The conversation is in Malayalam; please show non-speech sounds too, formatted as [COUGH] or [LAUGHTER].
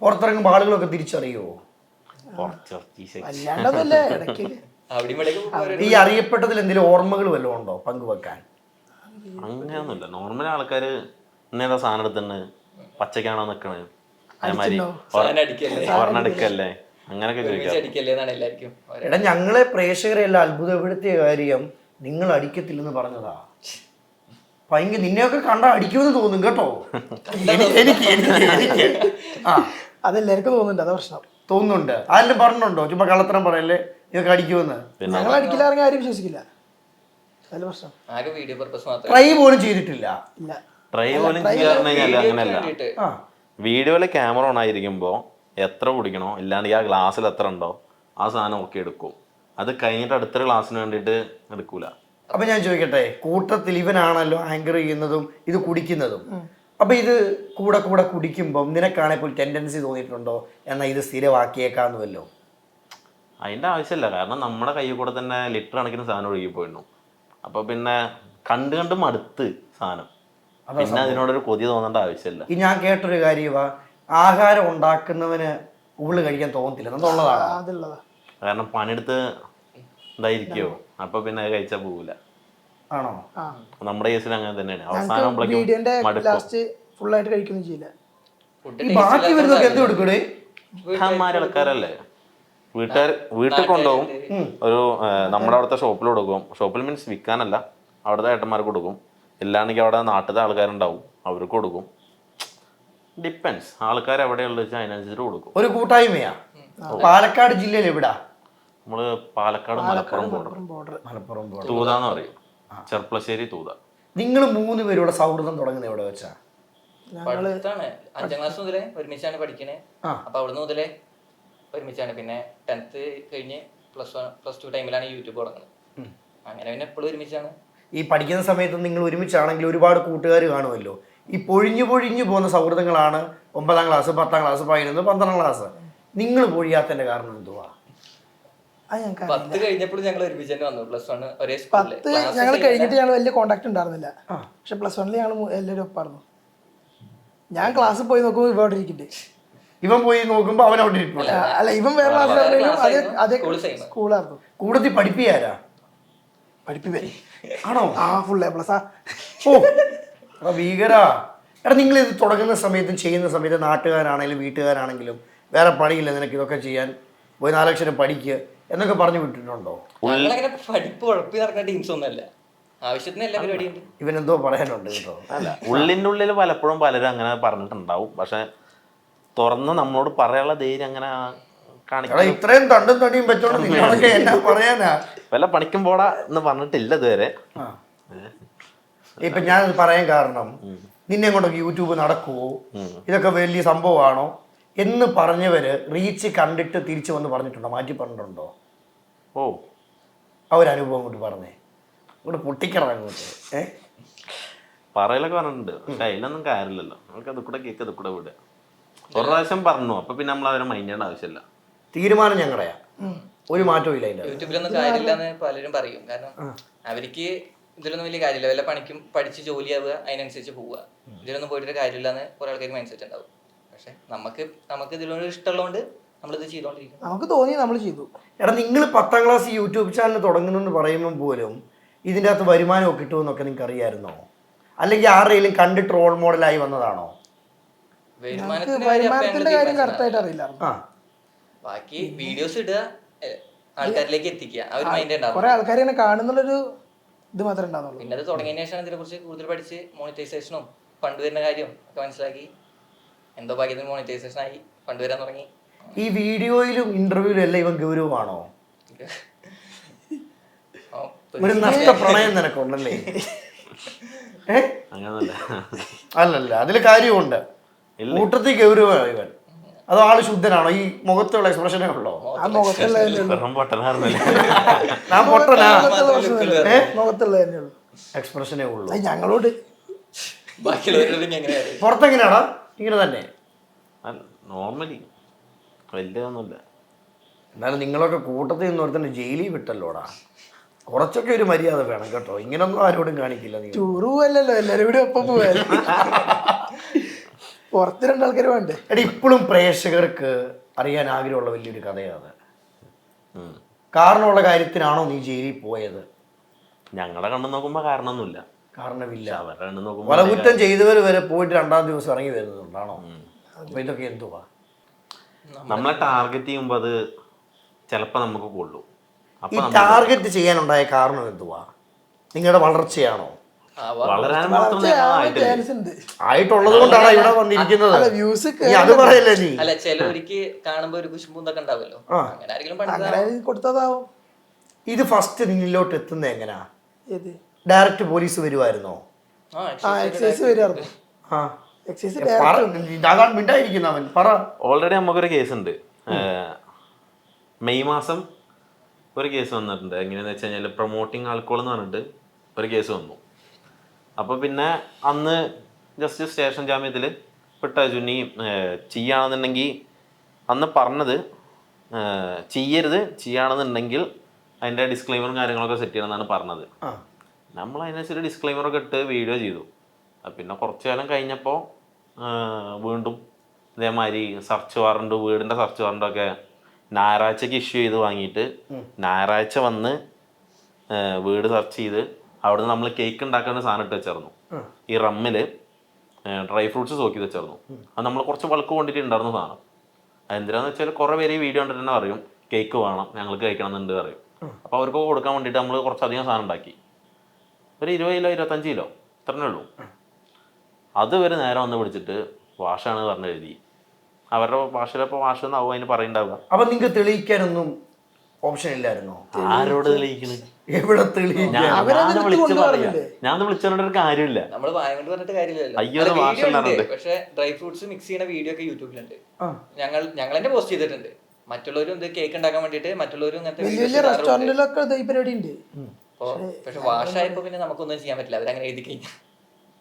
പുറത്തിറങ്ങുമ്പോൾ ആളുകളൊക്കെ തിരിച്ചറിയോ? അല്ലാണ്ടതല്ല ഇടയ്ക്ക്. ഈ അറിയപ്പെട്ടതിൽ എന്തെങ്കിലും ഓർമ്മകൾ വല്ലതും ഉണ്ടോ പങ്കുവെക്കാൻ? അങ്ങനെയൊന്നുമില്ല. നോർമൽ ആൾക്കാര് ഇന്നേതാ സാധനം എടുത്തിണ്ട് പച്ചക്കാണോ നിക്കണേ? അതേമാതിരി ഒരെണ്ണടുക്കല്ലേ അങ്ങനെയൊക്കെ ചോദിക്കാം എടാ ഞങ്ങളെ പ്രേക്ഷകരെ എല്ലാം അത്ഭുതപ്പെടുത്തിയ കാര്യം നിങ്ങൾ അടിക്കത്തില്ലെന്ന് പറഞ്ഞതാ. ഭയങ്കര നിന്നെയൊക്കെ കണ്ടാ അടിക്കുമെന്ന് തോന്നും കേട്ടോ? എനിക്ക് എനിക്ക്. ആ. അതെല്ലാവർക്കും തോന്നുന്നുണ്ട് അതാ പ്രശ്നം. തോന്നുന്നുണ്ട്. ആരും പറഞ്ഞുണ്ടോ ചുമ്മാ കള്ളത്തരം പറയല്ലേ? ഇതൊക്കെ അടിക്കുമെന്ന്? ഞങ്ങൾ അടിക്കില്ല ഇറങ്ങി ആരും വിശ്വസിക്കില്ല. അതല്ല പ്രശ്നം. ആരും വീഡിയോ പർപ്പസ് മാത്രം ട്രൈ പോലും ചെയ്തിട്ടില്ല. ഇല്ല. ട്രൈ പോലും അങ്ങനെയല്ല. വീഡിയോയിലെ ക്യാമറ ഓൺ ആയിരിക്കുമ്പോൾ എത്ര കുടിക്കണോ ഇല്ലാണ്ട് ആ ഗ്ലാസ്സിൽ എത്ര ഉണ്ടോ ആ സാധനം ഒക്കെ എടുക്കും. അത് കഴിഞ്ഞിട്ട് അടുത്തൊരു ഗ്ലാസ്സിന് വേണ്ടിയിട്ട് എടുക്കൂല. അപ്പൊ ഞാൻ ചോദിക്കട്ടെ കൂട്ടത്തിൽ ഇവനാണല്ലോ ആങ്കർ ചെയ്യുന്നതും ഇത് കുടിക്കുന്നതും. അപ്പൊ ഇത് കൂടെ കൂടെ കുടിക്കുമ്പം നിനക്കാണെങ്കിൽ ടെൻഡൻസി തോന്നിയിട്ടുണ്ടോ? എന്നാൽ ഇത് സ്ഥിരമാക്കിയേക്കാന്നുവല്ലോ. അതിന്റെ അതിന്റെ ആവശ്യമില്ല. കാരണം നമ്മുടെ കയ്യിൽ കൂടെ തന്നെ ലിറ്റർ കണക്കിന് സാധനം ഒഴുകി പോയിരുന്നു അപ്പോൾ പിന്നെ കണ്ട് കണ്ട് മടുത്ത് സാധനം. പിന്നെ അതിനോടൊരു കൊതി തോന്നേണ്ട ആവശ്യമില്ല. ഈ ഞാൻ കേട്ടൊരു കാര്യമാ ആഹാരം ഉണ്ടാക്കുന്നവന് ഉള്ളു കഴിക്കാൻ തോന്നത്തില്ല. എന്നുള്ളതാണ് കാരണം പണിയെടുത്ത് ഇതായിരിക്കുമോ അപ്പോൾ പിന്നെ അത് കഴിച്ചാൽ പോകില്ല ആണോ? നമ്മുടെ കേസിൽ അങ്ങനെ തന്നെയാണ്. അവസാനം ലാസ്റ്റ് ഫുൾ ആയിട്ട് കഴിക്കൊന്നും ചെയ്യില്ല. ഈ ബാക്കി വരുന്നൊക്കെ എന്ത് കൊടുക്കൂടെ ആൾക്കാരല്ലേ? വീട്ടുകാർ വീട്ടിൽ കൊണ്ടുപോകും. ഒരു നമ്മുടെ അവിടുത്തെ ഷോപ്പിൽ കൊടുക്കും. ഷോപ്പിൽ മീൻസ് വിൽക്കാനല്ല അവിടുത്തെ ഏട്ടന്മാർക്ക് കൊടുക്കും. ഇല്ലാണെങ്കിൽ അവിടെ നാട്ടിലത്തെ ആൾക്കാരുണ്ടാവും. അവർക്ക് കൊടുക്കും. ഡിപ്പെൻസ് ആൾക്കാർ എവിടെയുള്ള വെച്ചാൽ അതിനനുസരിച്ച് കൊടുക്കും. ഒരു കൂട്ടായ്മയാ. പാലക്കാട് ജില്ലയിൽ എവിടാ നമ്മൾ Palakkad Malappuram border border Malappuram border തൂതാന്ന് പറയും. ചെർപ്പളശ്ശേരി തൂത. നിങ്ങൾ മൂന്ന് പേരുടെ സൗഹൃദം തുടങ്ങുന്നത് എവിടെ വെച്ചാ? പഠിത്താണ്. അഞ്ചാം ക്ലാസ് മുതലേ ഒരുമിച്ചാണ് പഠിക്കണേ. ആ. അപ്പൊ അവിടുന്ന് മുതലേ ഒരുമിച്ചാണ്. പിന്നെ ടെൻത്ത് കഴിഞ്ഞ് പ്ലസ് വൺ പ്ലസ് ടു ടൈമിലാണ് യൂട്യൂബ് തുടങ്ങുന്നത്. അങ്ങനെ പിന്നെ എപ്പോഴും ഒരുമിച്ചാണ്. ഈ പഠിക്കുന്ന സമയത്ത് നിങ്ങൾ ഒരുമിച്ചാണെങ്കിൽ ഒരുപാട് കൂട്ടുകാർ കാണുമല്ലോ. ഈ പൊഴിഞ്ഞു പൊഴിഞ്ഞു പോകുന്ന സൗഹൃദങ്ങളാണ് ഒമ്പതാം ക്ലാസ് പത്താം ക്ലാസ് പതിനൊന്ന് പന്ത്രണ്ടാം ക്ലാസ് നിങ്ങൾ പൊഴിയാത്തതിന്റെ കാരണം എന്തുവാ? പത്ത് കഴിഞ്ഞപ്പോഴും ഞങ്ങൾ ഒരുമിച്ച് തന്നെ വന്നു. പ്ലസ് വൺ ഒരേ പത്ത് ഞങ്ങൾ കഴിഞ്ഞിട്ട് ഞങ്ങൾ വലിയ കോണ്ടാക്ട് ഉണ്ടായിരുന്നില്ല. പക്ഷെ പ്ലസ് വണ്ണിൽ ഞങ്ങൾ എല്ലാവരും ഒപ്പായിരുന്നു. ഞാൻ ക്ലാസ്സിൽ പോയി നോക്കുമ്പോൾ ഇവിടെ ഇരിക്കുന്നുണ്ട് ഇവൻ പോയി നോക്കുമ്പോ അവൻ അവിടെ അല്ല ഇവൻ വേറെ ക്ലാസ്സിലാണെങ്കിലും. സ്കൂളായിരുന്നു കൂടുതൽ പഠിപ്പിയാരാ പഠിപ്പിപ്പേ. ആണോ? ആ ഫുൾ എ പ്ലസ് ആ. ഓ ഭീകരാ. എടാ നിങ്ങൾ ഇത് തുടങ്ങുന്ന സമയത്തും ചെയ്യുന്ന സമയത്ത് നാട്ടുകാരാണെങ്കിലും വീട്ടുകാരാണെങ്കിലും വേറെ പണിയില്ല നിനക്ക് ഇതൊക്കെ ചെയ്യാൻ. പോയി നാലക്ഷരം പഠിക്കുക എന്നൊക്കെ പറഞ്ഞു വിട്ടിട്ടുണ്ടോ? ഞങ്ങളങ്ങനെ പഠിപ്പ് ഉഴപ്പി നടക്കുന്ന ടീംസ് ഒന്നല്ല ആവശ്യത്തിന് എല്ലാ പരിപാടിയുണ്ട്. ഇവനെന്തോ പറയാനുണ്ട് കേട്ടോ. അല്ല ഉള്ളിന്റെ ഉള്ളിൽ പലപ്പോഴും പലരും അങ്ങനെ പറഞ്ഞിട്ടുണ്ടാവും. പക്ഷെ തുറന്ന് നമ്മളോട് പറയാനുള്ള ധൈര്യം അങ്ങനെ എടാ കാണിക്കണം ഇത്രയും തണ്ടും തടിയും വെച്ചോണ്ട് നിങ്ങളൊക്കെ എന്നാ പറയാനാ? വല്ല പണിക്കും പോടാ എന്ന് പറഞ്ഞിട്ടില്ല ഇതുവരെ. ആ. ഇപ്പൊ ഞാൻ പറയാൻ കാരണം നിന്നെ കൊണ്ടൊക്കെ യൂട്യൂബ് നടക്കുവോ? ഇതൊക്കെ വലിയ സംഭവമാണോ? എന്ന് പറഞ്ഞവർ റീച്ച് കണ്ടിട്ട് തിരിച്ചു വന്ന് പറഞ്ഞിട്ടുണ്ടോ? മാറ്റി പറഞ്ഞിട്ടുണ്ടോ? ഓ. ആ ഒരു അനുഭവം അങ്ങോട്ട് പറഞ്ഞേ. അങ്ങോട്ട് പൊട്ടിക്കണം അങ്ങോട്ട്. ഏ? പറയലൊക്കെ പറഞ്ഞിട്ടുണ്ട്. പക്ഷെ അതിലൊന്നും കാര്യമില്ലല്ലോ. നമുക്ക് അത് കൂടെ കേക്ക് അത് കൂടെ വിടുക. ഒരു പ്രാവശ്യം പറഞ്ഞു. അപ്പൊ പിന്നെ നമ്മൾ അവരെ മൈൻഡ് ചെയ്യേണ്ട ആവശ്യമില്ല. തീരുമാനം ഞങ്ങളുടെയാ ഒരു മാറ്റവും ഇല്ല അതിന്റെ യൂട്യൂബിലൊന്നും കാര്യമില്ലെന്ന് പലരും പറയും. കാരണം അവർക്ക് ഇതിലൊന്നും വലിയ കാര്യമില്ല. വല്ല പണിക്കും പഠിച്ച് ജോലിയാവുക അതിനനുസരിച്ച് പോവുക. ഇതിലൊന്നും പോയിട്ട് കാര്യമില്ലെന്ന് കുറെ ആൾക്കാർക്ക് മൈൻഡ് സെറ്റ് ഉണ്ടാവും. പക്ഷെ നമുക്ക് നമുക്ക് ഇതിലൊരു ഇഷ്ടമുള്ളതുകൊണ്ട് നമ്മളിത് ചെയ്തോണ്ടിരിക്കും നമുക്ക് തോന്നി നമ്മൾ ചെയ്തു. എടാ നിങ്ങൾ പത്താം ക്ലാസ് യൂട്യൂബ് ചാനൽ തുടങ്ങുന്നെന്ന് പറയുമ്പോൾ പോലും ഇതിന്റെ അകത്ത് വരുമാനമൊക്കെ കിട്ടുമെന്നൊക്കെ നിങ്ങൾക്ക് അറിയായിരുന്നോ? അല്ലെങ്കിൽ ആരുടെയും കണ്ടിട്ട് റോൾ മോഡലായി വന്നതാണോ? വരുമാനത്തിന്റെ കാര്യം അപ്പൊ വരുമാനത്തിന്റെ കാര്യം കറക്റ്റായിട്ട് അറിയില്ലായിരുന്നു ആ. ബാക്കി വീഡിയോസ് ഇടുക ആൾക്കാരിലേക്ക് എത്തിക്കുക. ആ ഒരു മൈൻഡ് ഉണ്ടാവും. കുറെ ആൾക്കാർ ഇങ്ങനെ കാണുന്നുള്ളൊരു ഇത് മാത്രമേ ഉണ്ടാകുന്നുള്ളൂ പിന്നെ അത് തുടങ്ങിയതിനു ശേഷമാണ് ഇതിനെ കുറിച്ച് കൂടുതൽ പഠിച്ച് മോണിറ്റൈസേഷനും ഫണ്ട് വരുന്ന കാര്യം ഒക്കെ മനസ്സിലാക്കി എന്തോ ഭാഗ്യത്തിന് മോണിറ്റൈസേഷൻ ആയി. ഫണ്ട് വരാൻ തുടങ്ങി. ഈ വീഡിയോയിലും ഇന്റർവ്യൂവിലും എല്ലാം ഇവൻ ഗൗരവമാണോ? [LAUGHS] ഓ, ഒരു നഷ്ടപ്രണയം നിനക്കുണ്ടല്ലേ? [LAUGHS] അല്ലല്ല അതിൽ കാര്യമുണ്ട്. കൂട്ടത്തിൽ ഗൗരവമാണ് ഇവൻ? അത് ആൾ ശുദ്ധനാണോ? ഈ മുഖത്തുള്ള എക്സ്പ്രഷനേ ഉള്ളോ? [LAUGHS] ഞാൻ പൊട്ടനാ? എക്സ്പ്രഷനേ ഉള്ളൂ. ഞങ്ങളോട് പുറത്തെങ്ങനെയാണോ ഇങ്ങനെ തന്നെ. നോർമലി വലിയതൊന്നുമില്ല എന്നാലും നിങ്ങളൊക്കെ കൂട്ടത്തിൽ നിന്ന് ഒരുത്തന്നെ ജയിലിൽ വിട്ടല്ലോടാ. കുറച്ചൊക്കെ ഒരു മര്യാദ വേണം കേട്ടോ. ഇങ്ങനൊന്നും ആരോടും കാണിക്കില്ല നിങ്ങൾ ടൂറ് പോവല്ലോ എല്ലാരും കൂടി ഒപ്പം പോവാ പുറത്ത് രണ്ടാൾക്കാർ വേണ്ടേ? എടി ഇപ്പോഴും പ്രേക്ഷകർക്ക് അറിയാൻ ആഗ്രഹമുള്ള വലിയൊരു കഥയാണ് ഉം. കാരണമുള്ള കാര്യത്തിനാണോ നീ ജയിലിൽ പോയത്? ഞങ്ങളെ കണ്ണു നോക്കുമ്പോൾ കാരണമൊന്നുമില്ല. കാരണമില്ല. അവരുടെ കണ്ണു നോക്കുമ്പോ ചെയ്തവർ വരെ പോയിട്ട് രണ്ടാം ദിവസം ഇറങ്ങി വരുന്നുണ്ടാണോ? അപ്പൊ ഇതൊക്കെ എന്തുവാ? നമ്മളെ ടാർഗറ്റ് ചെയ്യുമ്പോ അത് ചിലപ്പോ നമുക്ക് കൊള്ളു. ഈ ടാർഗറ്റ് ചെയ്യാനുണ്ടായ കാരണം എന്തുവാ? നിങ്ങളുടെ വളർച്ചയാണോ? വളരാൻ മാത്രം ചാൻസ് ഉണ്ട്. ആയിട്ടുള്ളത് കൊണ്ടാണ് ഇവിടെ വന്നിരിക്കുന്നത്. അത് പറയല്ലേ നീ? അല്ല ചിലവർക്ക് കാണുമ്പോ ഒരു കുശുമ്പൂന്തൊക്കെ ഉണ്ടാവുമല്ലോ. അങ്ങനെ ആരെങ്കിലും പഠിച്ചതാ അങ്ങനെ കൊടുത്തതാവും. ഇത് ഫസ്റ്റ് നിന്നിലോട്ട് എത്തുന്നത് എങ്ങനാ? ഏത്? ഡയറക്റ്റ് പോലീസ് വരുമായിരുന്നോ ആ ആ എക്സൈസ് വരുമായിരുന്നു ആ. എക്സൈസ് പറ. ഓൾറെഡി നമുക്കൊരു കേസ് ഉണ്ട്. മെയ് മാസം ഒരു കേസ് വന്നിട്ടുണ്ട്. എങ്ങനെയാന്ന് വെച്ച് കഴിഞ്ഞാൽ പ്രൊമോട്ടിങ് ആൽക്കോൾ എന്ന് പറഞ്ഞിട്ട് ഒരു കേസ് വന്നു. അപ്പോൾ പിന്നെ അന്ന് ജസ്റ്റിസ് സ്റ്റേഷൻ ജാമ്യത്തിൽ പെട്ട ചുന്നി ചെയ്യാണെന്നുണ്ടെങ്കിൽ അന്ന് പറഞ്ഞത് ചെയ്യരുത് ചെയ്യുകയാണെന്നുണ്ടെങ്കിൽ അതിന്റെ ഡിസ്ക്ലൈമറും കാര്യങ്ങളൊക്കെ സെറ്റ് ചെയ്യണം എന്നാണ് പറഞ്ഞത്. ആ. നമ്മൾ അതിനനുസരിച്ച് ഡിസ്ക്ലൈമറൊക്കെ ഇട്ട് വീഡിയോ ചെയ്തു. പിന്നെ കുറച്ച് കാലം കഴിഞ്ഞപ്പോൾ വീണ്ടും ഇതേമാതിരി സെർച്ച് വാറണ്ട് വീടിന്റെ സെർച്ച് വാറണ്ടൊക്കെ ഞായറാഴ്ചക്ക് ഇഷ്യൂ ചെയ്ത് വാങ്ങിയിട്ട് ഞായറാഴ്ച വന്ന് വീട് സെർച്ച് ചെയ്ത് അവിടുന്ന് നമ്മൾ കേക്ക് ഉണ്ടാക്കുന്ന സാധനം ഇട്ട് വെച്ചായിരുന്നു ഈ റമ്മിൽ ഡ്രൈ ഫ്രൂട്ട്സ് സോക്കി വെച്ചായിരുന്നു അത് നമ്മൾ കുറച്ച് ബൾക്ക് കൊണ്ടിട്ട് ഉണ്ടായിരുന്ന സാധനം. അതെന്തിനാന്ന് വെച്ചാൽ കുറേ പേര് ഈ വീഡിയോ കണ്ടിട്ട് തന്നെ അറിയും കേക്ക് വേണം ഞങ്ങൾക്ക് കഴിക്കണം എന്നുണ്ട് അറിയും അപ്പോൾ അവർക്ക് കൊടുക്കാൻ വേണ്ടിയിട്ട് നമ്മൾ കുറച്ചധികം സാധനം ഉണ്ടാക്കി. ഒരു ഇരുപത് കിലോ ഇരുപത്തഞ്ച് കിലോ ഇത്രേ ഉള്ളൂ. അത് വരെ നേരെ വന്ന് പിടിച്ചിട്ട് വാഷാണ് പറഞ്ഞ് എഴുതി. അവരുടെ ഭാഷയിലപ്പോൾ വാഷ് എന്നാവും അതിന് പറയണ്ടാവുക. അപ്പൊ നിങ്ങൾക്ക് തെളിയിക്കാനൊന്നും ഓപ്ഷൻ ഇല്ലായിരുന്നോ? ആരോട് തെളിയിക്കണ്? എവിടെ തെളിയിക്കാൻ? ഞാൻ അവരത് വിളിച്ച് പറയാ ഞാൻ വിളിച്ചു പറഞ്ഞിട്ട് ഒരു കാര്യമില്ല. നമ്മൾ വായ കൊണ്ട് പറഞ്ഞിട്ട് കാര്യമില്ലല്ലോ. അയ്യോ, അത്. ഉണ്ട്. പക്ഷെ ഡ്രൈ ഫ്രൂട്ട്സ് മിക്സ് ചെയ്യുന്ന വീഡിയോ ഒക്കെ യൂട്യൂബിലുണ്ട്. ഞങ്ങൾ ഞങ്ങൾ തന്നെ പോസ്റ്റ് ചെയ്തിട്ടുണ്ട്. മറ്റുള്ളവരും ഇത് കേക്ക് ഉണ്ടാക്കാൻ വേണ്ടിയിട്ട് മറ്റുള്ളവരും വലിയ വലിയ റെസ്റ്റോറന്റിലൊക്കെ ഈ പരിപാടി ഉണ്ട്. പക്ഷെ വാഷായപ്പോ പിന്നെ നമുക്കൊന്നും ചെയ്യാൻ പറ്റില്ല. അവരങ്ങനെ എഴുതി കഴിഞ്ഞാൽ